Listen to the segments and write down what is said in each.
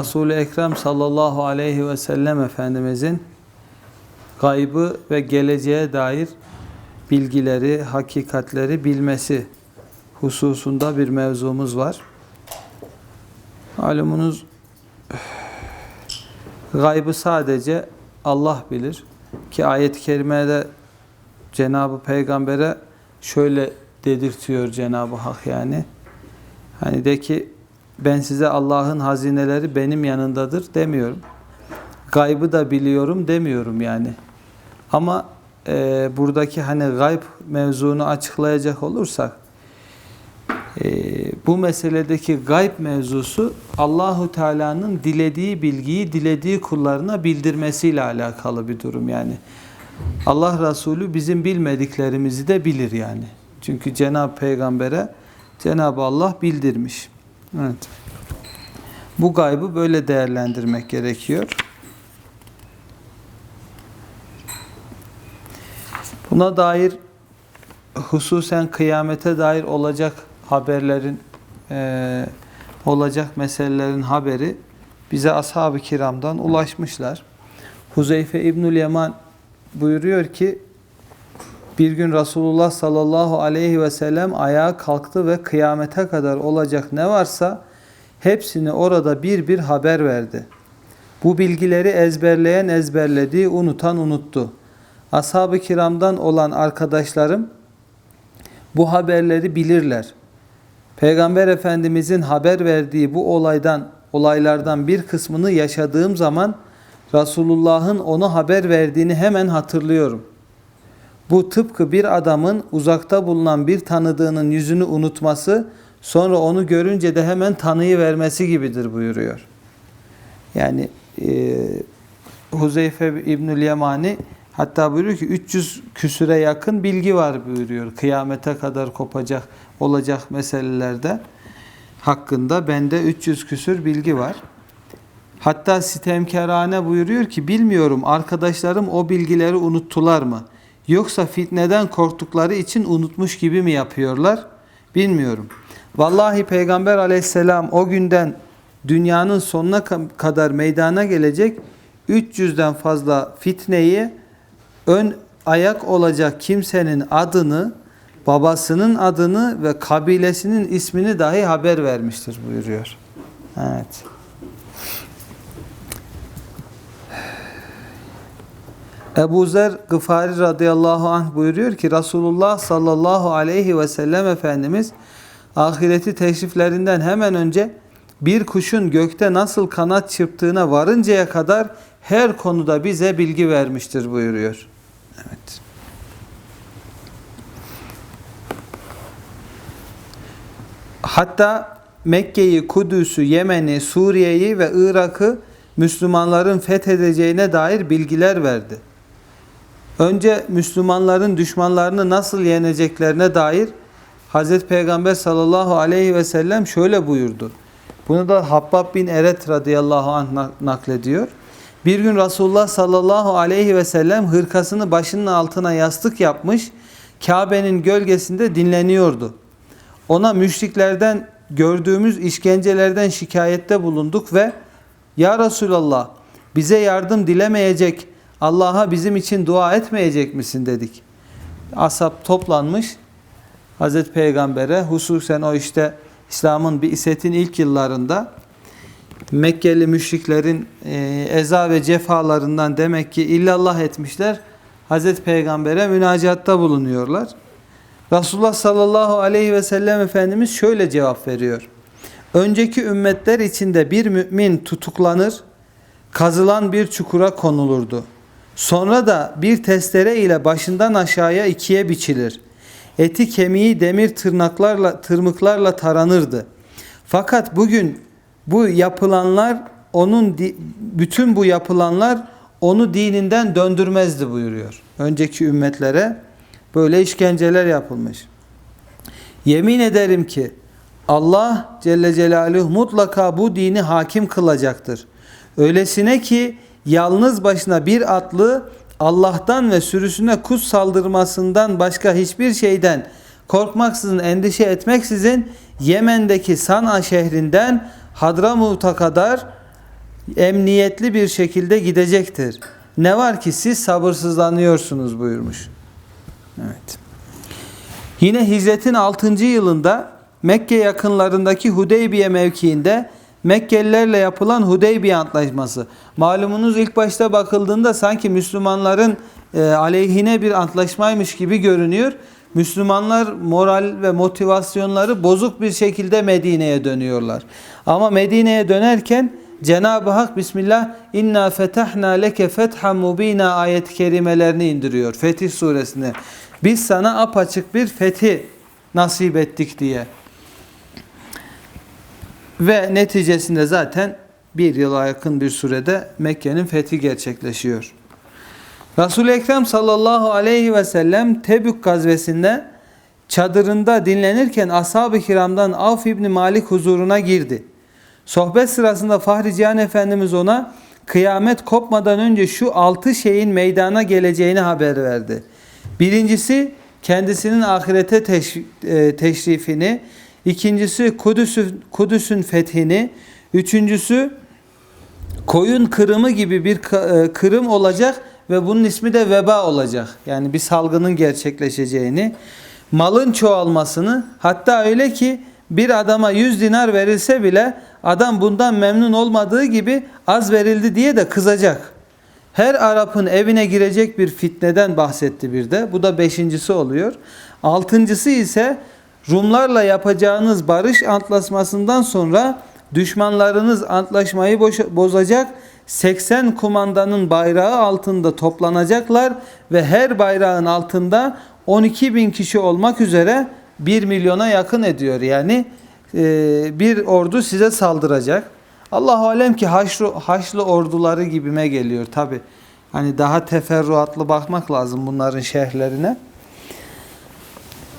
Resul-i Ekrem sallallahu aleyhi ve sellem Efendimizin gaybı ve geleceğe dair bilgileri, hakikatleri bilmesi hususunda bir mevzumuz var. Malumunuz gaybı sadece Allah bilir ki ayet-i kerimede Cenab-ı Peygamber'e şöyle dedirtiyor Cenab-ı Hak yani. Hani de ki ben size Allah'ın hazineleri benim yanındadır demiyorum. Gaybı da biliyorum demiyorum yani. Ama e, buradaki hani gayb mevzunu açıklayacak olursak e, bu meseledeki gayb mevzusu Allahu Teala'nın dilediği bilgiyi dilediği kullarına bildirmesiyle alakalı bir durum yani. Allah Resulü bizim bilmediklerimizi de bilir yani. Çünkü Cenab-ı Peygamber'e Cenab-ı Allah bildirmiş. Evet. Bu gaybı böyle değerlendirmek gerekiyor. Buna dair hususen kıyamete dair olacak haberlerin eee, olacak meselelerin haberi bize ashab-ı kiramdan ulaşmışlar. Huzeyfe İbnül Yaman buyuruyor ki bir gün Resulullah sallallahu aleyhi ve sellem ayağa kalktı ve kıyamete kadar olacak ne varsa hepsini orada bir bir haber verdi. Bu bilgileri ezberleyen ezberledi, unutan unuttu. Ashab-ı kiramdan olan arkadaşlarım bu haberleri bilirler. Peygamber Efendimizin haber verdiği bu olaydan, olaylardan bir kısmını yaşadığım zaman Resulullah'ın onu haber verdiğini hemen hatırlıyorum. Bu tıpkı bir adamın uzakta bulunan bir tanıdığının yüzünü unutması, sonra onu görünce de hemen tanıyı vermesi gibidir buyuruyor. Yani e, Huzeyfe İbnül Yemani hatta buyuruyor ki 300 küsüre yakın bilgi var buyuruyor. Kıyamete kadar kopacak olacak meselelerde hakkında bende 300 küsür bilgi var. Hatta sitemkarane buyuruyor ki bilmiyorum arkadaşlarım o bilgileri unuttular mı? Yoksa fitneden korktukları için unutmuş gibi mi yapıyorlar? Bilmiyorum. Vallahi Peygamber aleyhisselam o günden dünyanın sonuna ka- kadar meydana gelecek 300'den fazla fitneyi ön ayak olacak kimsenin adını, babasının adını ve kabilesinin ismini dahi haber vermiştir buyuruyor. Evet. Ebu Zer Gıfari radıyallahu anh buyuruyor ki Resulullah sallallahu aleyhi ve sellem Efendimiz ahireti teşriflerinden hemen önce bir kuşun gökte nasıl kanat çırptığına varıncaya kadar her konuda bize bilgi vermiştir buyuruyor. Evet. Hatta Mekke'yi, Kudüs'ü, Yemen'i, Suriye'yi ve Irak'ı Müslümanların fethedeceğine dair bilgiler verdi. Önce Müslümanların düşmanlarını nasıl yeneceklerine dair Hazreti Peygamber sallallahu aleyhi ve sellem şöyle buyurdu. Bunu da Habbab bin Eret radıyallahu anh naklediyor. Bir gün Resulullah sallallahu aleyhi ve sellem hırkasını başının altına yastık yapmış, Kabe'nin gölgesinde dinleniyordu. Ona müşriklerden gördüğümüz işkencelerden şikayette bulunduk ve Ya Resulallah bize yardım dilemeyecek, Allah'a bizim için dua etmeyecek misin dedik. Ashab toplanmış Hazreti Peygamber'e hususen o işte İslam'ın bir isetin ilk yıllarında Mekkeli müşriklerin e, eza ve cefalarından demek ki illallah etmişler. Hazreti Peygamber'e münacatta bulunuyorlar. Resulullah sallallahu aleyhi ve sellem Efendimiz şöyle cevap veriyor. Önceki ümmetler içinde bir mümin tutuklanır, kazılan bir çukura konulurdu. Sonra da bir testere ile başından aşağıya ikiye biçilir. Eti kemiği demir tırnaklarla tırmıklarla taranırdı. Fakat bugün bu yapılanlar onun bütün bu yapılanlar onu dininden döndürmezdi buyuruyor. Önceki ümmetlere böyle işkenceler yapılmış. Yemin ederim ki Allah Celle Celaluhu mutlaka bu dini hakim kılacaktır. Öylesine ki yalnız başına bir atlı Allah'tan ve sürüsüne kuş saldırmasından başka hiçbir şeyden korkmaksızın, endişe etmeksizin Yemen'deki San'a şehrinden Hadramut'a kadar emniyetli bir şekilde gidecektir. Ne var ki siz sabırsızlanıyorsunuz buyurmuş. Evet. Yine hicretin 6. yılında Mekke yakınlarındaki Hudeybiye mevkiinde Mekkelilerle yapılan Hudeybiye Antlaşması. Malumunuz ilk başta bakıldığında sanki Müslümanların e, aleyhine bir antlaşmaymış gibi görünüyor. Müslümanlar moral ve motivasyonları bozuk bir şekilde Medine'ye dönüyorlar. Ama Medine'ye dönerken Cenab-ı Hak Bismillah inna fetahna leke fethan mubina ayet-i kerimelerini indiriyor. Fetih suresinde. Biz sana apaçık bir fethi nasip ettik diye. Ve neticesinde zaten bir yıla yakın bir sürede Mekke'nin fethi gerçekleşiyor. Resul-i Ekrem sallallahu aleyhi ve sellem Tebük gazvesinde çadırında dinlenirken ashab-ı kiramdan Avf İbni Malik huzuruna girdi. Sohbet sırasında Fahri Cihan Efendimiz ona kıyamet kopmadan önce şu altı şeyin meydana geleceğini haber verdi. Birincisi kendisinin ahirete e, teşrifini, ikincisi Kudüs'ün Kudüs'ün fethini, üçüncüsü koyun kırımı gibi bir e, kırım olacak ve bunun ismi de veba olacak. Yani bir salgının gerçekleşeceğini, malın çoğalmasını, hatta öyle ki bir adama 100 dinar verilse bile adam bundan memnun olmadığı gibi az verildi diye de kızacak. Her Arap'ın evine girecek bir fitneden bahsetti bir de. Bu da beşincisi oluyor. Altıncısı ise Rumlarla yapacağınız barış antlaşmasından sonra düşmanlarınız antlaşmayı bozacak 80 kumandanın bayrağı altında toplanacaklar ve her bayrağın altında 12 bin kişi olmak üzere 1 milyona yakın ediyor. Yani e, bir ordu size saldıracak. Allah alem ki Haçlı, Haçlı orduları gibime geliyor tabi. Hani daha teferruatlı bakmak lazım bunların şerhlerine.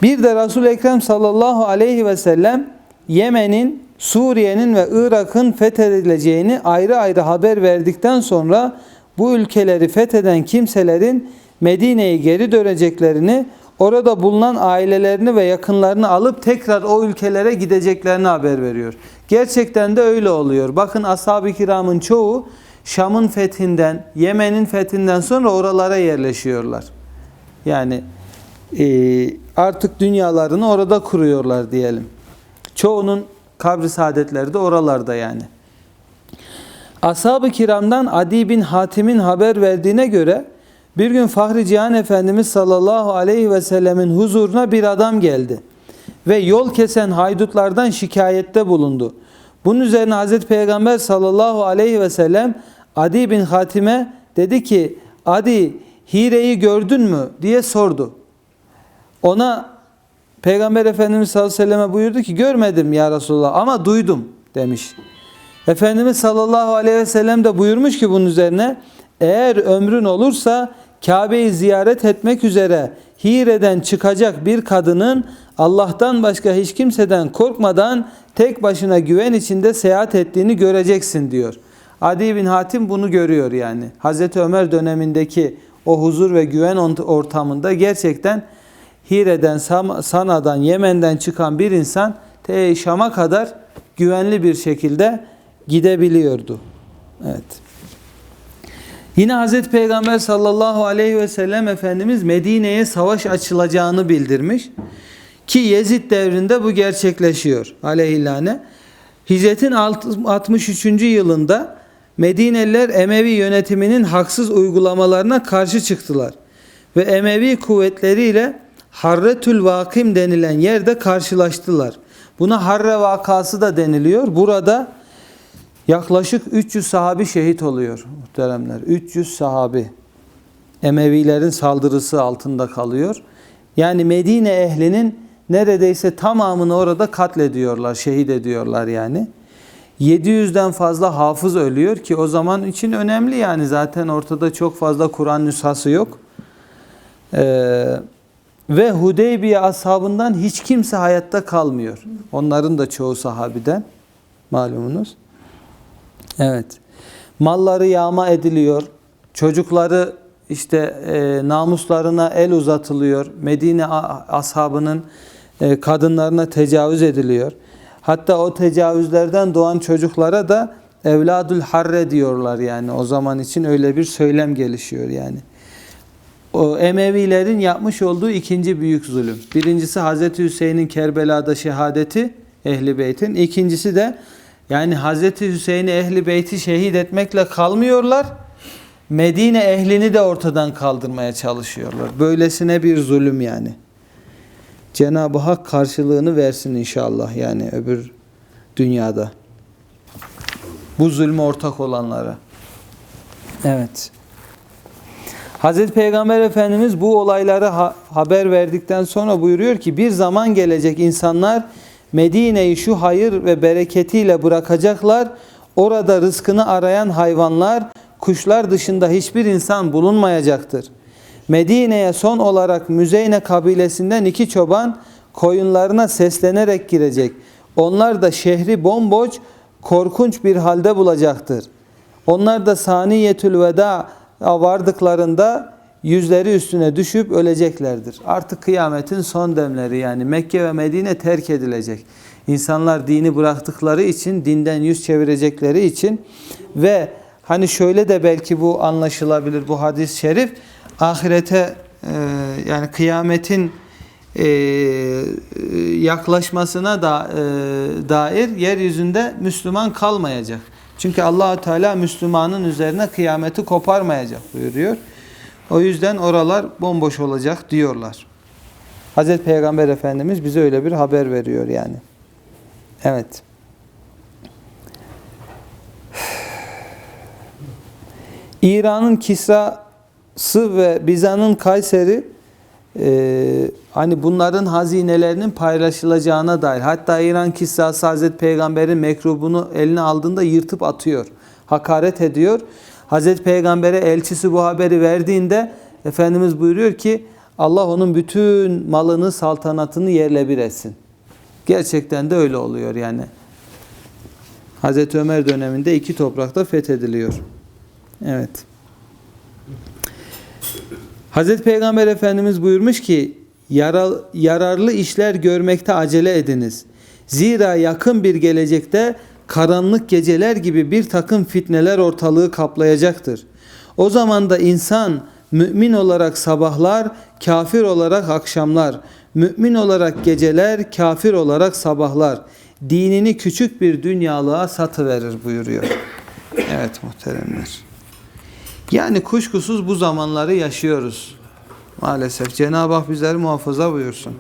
Bir de Resul-i Ekrem sallallahu aleyhi ve sellem Yemen'in, Suriye'nin ve Irak'ın fethedileceğini ayrı ayrı haber verdikten sonra bu ülkeleri fetheden kimselerin Medine'ye geri döneceklerini, orada bulunan ailelerini ve yakınlarını alıp tekrar o ülkelere gideceklerini haber veriyor. Gerçekten de öyle oluyor. Bakın ashab-ı kiramın çoğu Şam'ın fethinden, Yemen'in fethinden sonra oralara yerleşiyorlar. Yani e, artık dünyalarını orada kuruyorlar diyelim. Çoğunun kabri saadetleri de oralarda yani. Ashab-ı kiramdan Adi bin Hatim'in haber verdiğine göre bir gün Fahri Cihan Efendimiz sallallahu aleyhi ve sellemin huzuruna bir adam geldi. Ve yol kesen haydutlardan şikayette bulundu. Bunun üzerine Hazreti Peygamber sallallahu aleyhi ve sellem Adi bin Hatim'e dedi ki Adi hireyi gördün mü diye sordu. Ona Peygamber Efendimiz sallallahu aleyhi ve selleme buyurdu ki görmedim ya Resulallah ama duydum demiş. Efendimiz sallallahu aleyhi ve sellem de buyurmuş ki bunun üzerine eğer ömrün olursa Kabe'yi ziyaret etmek üzere Hire'den çıkacak bir kadının Allah'tan başka hiç kimseden korkmadan tek başına güven içinde seyahat ettiğini göreceksin diyor. Adi bin Hatim bunu görüyor yani. Hazreti Ömer dönemindeki o huzur ve güven ortamında gerçekten Hire'den, Sana'dan, Yemen'den çıkan bir insan te Şam'a kadar güvenli bir şekilde gidebiliyordu. Evet. Yine Hazreti Peygamber sallallahu aleyhi ve sellem Efendimiz Medine'ye savaş açılacağını bildirmiş. Ki Yezid devrinde bu gerçekleşiyor aleyhillâne. Hicretin 63. yılında Medineliler Emevi yönetiminin haksız uygulamalarına karşı çıktılar. Ve Emevi kuvvetleriyle Harretül Vakim denilen yerde karşılaştılar. Buna Harre vakası da deniliyor. Burada yaklaşık 300 sahabi şehit oluyor muhteremler. 300 sahabi Emevilerin saldırısı altında kalıyor. Yani Medine ehlinin neredeyse tamamını orada katlediyorlar, şehit ediyorlar yani. 700'den fazla hafız ölüyor ki o zaman için önemli yani zaten ortada çok fazla Kur'an nüshası yok. Ee, ve Hudeybiye ashabından hiç kimse hayatta kalmıyor. Onların da çoğu sahabiden malumunuz. Evet. Malları yağma ediliyor. Çocukları işte e, namuslarına el uzatılıyor. Medine ashabının e, kadınlarına tecavüz ediliyor. Hatta o tecavüzlerden doğan çocuklara da evladul harre diyorlar yani o zaman için öyle bir söylem gelişiyor yani. O Emevilerin yapmış olduğu ikinci büyük zulüm. Birincisi Hazreti Hüseyin'in Kerbela'da şehadeti Ehli Beyt'in. İkincisi de yani Hazreti Hüseyin'i Ehli Beyt'i şehit etmekle kalmıyorlar. Medine ehlini de ortadan kaldırmaya çalışıyorlar. Böylesine bir zulüm yani. Cenab-ı Hak karşılığını versin inşallah yani öbür dünyada. Bu zulme ortak olanlara. Evet. Hazreti Peygamber Efendimiz bu olayları ha- haber verdikten sonra buyuruyor ki bir zaman gelecek insanlar Medine'yi şu hayır ve bereketiyle bırakacaklar. Orada rızkını arayan hayvanlar, kuşlar dışında hiçbir insan bulunmayacaktır. Medine'ye son olarak Müzeyne kabilesinden iki çoban koyunlarına seslenerek girecek. Onlar da şehri bomboş, korkunç bir halde bulacaktır. Onlar da saniyetül veda vardıklarında yüzleri üstüne düşüp öleceklerdir. Artık kıyametin son demleri yani Mekke ve Medine terk edilecek. İnsanlar dini bıraktıkları için, dinden yüz çevirecekleri için ve hani şöyle de belki bu anlaşılabilir bu hadis-i şerif ahirete e, yani kıyametin e, yaklaşmasına da e, dair yeryüzünde Müslüman kalmayacak. Çünkü Allahu Teala Müslümanın üzerine kıyameti koparmayacak buyuruyor. O yüzden oralar bomboş olacak diyorlar. Hazreti Peygamber Efendimiz bize öyle bir haber veriyor yani. Evet. İran'ın Kisra'sı ve Bizan'ın Kayseri e, hani bunların hazinelerinin paylaşılacağına dair. Hatta İran Kisra'sı Hazreti Peygamber'in mekrubunu eline aldığında yırtıp atıyor. Hakaret ediyor. Hazreti Peygamber'e elçisi bu haberi verdiğinde Efendimiz buyuruyor ki Allah onun bütün malını, saltanatını yerle bir etsin. Gerçekten de öyle oluyor yani. Hazreti Ömer döneminde iki toprakta fethediliyor. Evet. Hazreti Peygamber Efendimiz buyurmuş ki "Yara- yararlı işler görmekte acele ediniz. Zira yakın bir gelecekte karanlık geceler gibi bir takım fitneler ortalığı kaplayacaktır. O zaman da insan mümin olarak sabahlar, kafir olarak akşamlar, mümin olarak geceler, kafir olarak sabahlar. Dinini küçük bir dünyalığa satıverir buyuruyor. Evet muhteremler. Yani kuşkusuz bu zamanları yaşıyoruz. Maalesef Cenab-ı Hak bizleri muhafaza buyursun.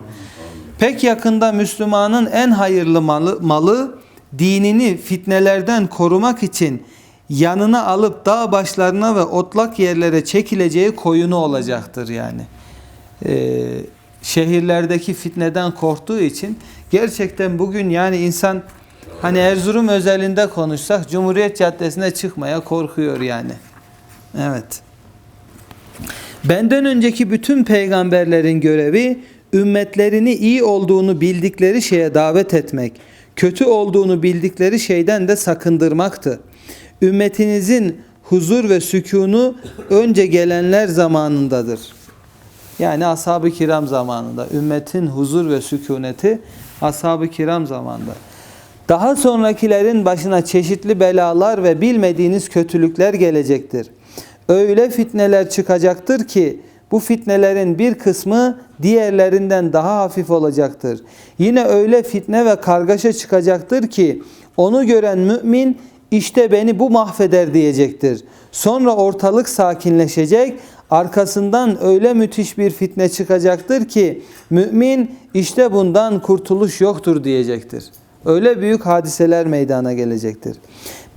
Pek yakında Müslümanın en hayırlı malı, malı dinini fitnelerden korumak için yanına alıp dağ başlarına ve otlak yerlere çekileceği koyunu olacaktır yani. Ee, şehirlerdeki fitneden korktuğu için gerçekten bugün yani insan hani Erzurum özelinde konuşsak Cumhuriyet Caddesi'ne çıkmaya korkuyor yani. Evet. Benden önceki bütün peygamberlerin görevi ümmetlerini iyi olduğunu bildikleri şeye davet etmek, kötü olduğunu bildikleri şeyden de sakındırmaktı. Ümmetinizin huzur ve sükunu önce gelenler zamanındadır. Yani ashab-ı kiram zamanında. Ümmetin huzur ve sükuneti ashab-ı kiram zamanında. Daha sonrakilerin başına çeşitli belalar ve bilmediğiniz kötülükler gelecektir. Öyle fitneler çıkacaktır ki bu fitnelerin bir kısmı diğerlerinden daha hafif olacaktır. Yine öyle fitne ve kargaşa çıkacaktır ki onu gören mümin işte beni bu mahveder diyecektir. Sonra ortalık sakinleşecek. Arkasından öyle müthiş bir fitne çıkacaktır ki mümin işte bundan kurtuluş yoktur diyecektir. Öyle büyük hadiseler meydana gelecektir.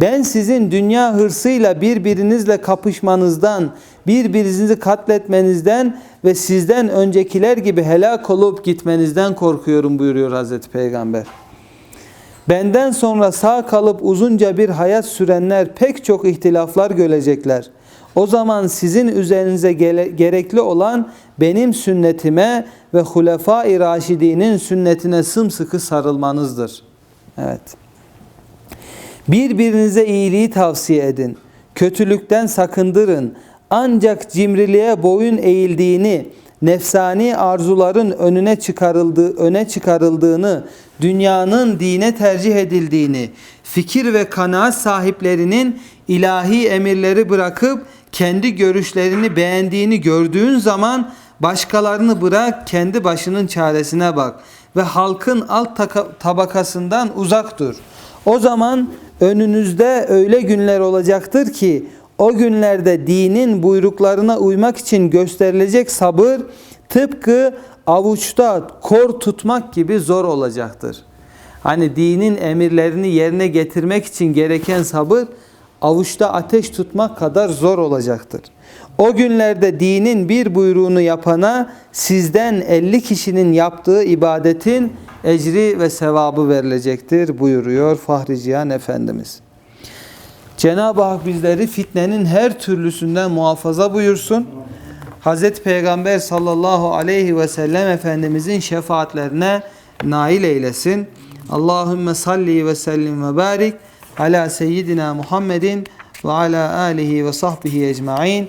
Ben sizin dünya hırsıyla birbirinizle kapışmanızdan, birbirinizi katletmenizden ve sizden öncekiler gibi helak olup gitmenizden korkuyorum buyuruyor Hazreti Peygamber. Benden sonra sağ kalıp uzunca bir hayat sürenler pek çok ihtilaflar görecekler. O zaman sizin üzerinize gerekli olan benim sünnetime ve Hulefai Raşidinin sünnetine sımsıkı sarılmanızdır. Evet. Birbirinize iyiliği tavsiye edin. Kötülükten sakındırın. Ancak cimriliğe boyun eğildiğini, nefsani arzuların önüne çıkarıldığı, öne çıkarıldığını, dünyanın dine tercih edildiğini, fikir ve kanaat sahiplerinin ilahi emirleri bırakıp kendi görüşlerini beğendiğini gördüğün zaman başkalarını bırak kendi başının çaresine bak ve halkın alt tabakasından uzak dur. O zaman önünüzde öyle günler olacaktır ki o günlerde dinin buyruklarına uymak için gösterilecek sabır tıpkı avuçta kor tutmak gibi zor olacaktır. Hani dinin emirlerini yerine getirmek için gereken sabır avuçta ateş tutmak kadar zor olacaktır. O günlerde dinin bir buyruğunu yapana sizden 50 kişinin yaptığı ibadetin ecri ve sevabı verilecektir buyuruyor Fahri Cihan Efendimiz. Cenab-ı Hak bizleri fitnenin her türlüsünden muhafaza buyursun. Hazreti Peygamber sallallahu aleyhi ve sellem Efendimizin şefaatlerine nail eylesin. Allahümme salli ve sellim ve barik ala seyyidina Muhammedin ve ala alihi ve sahbihi ecma'in.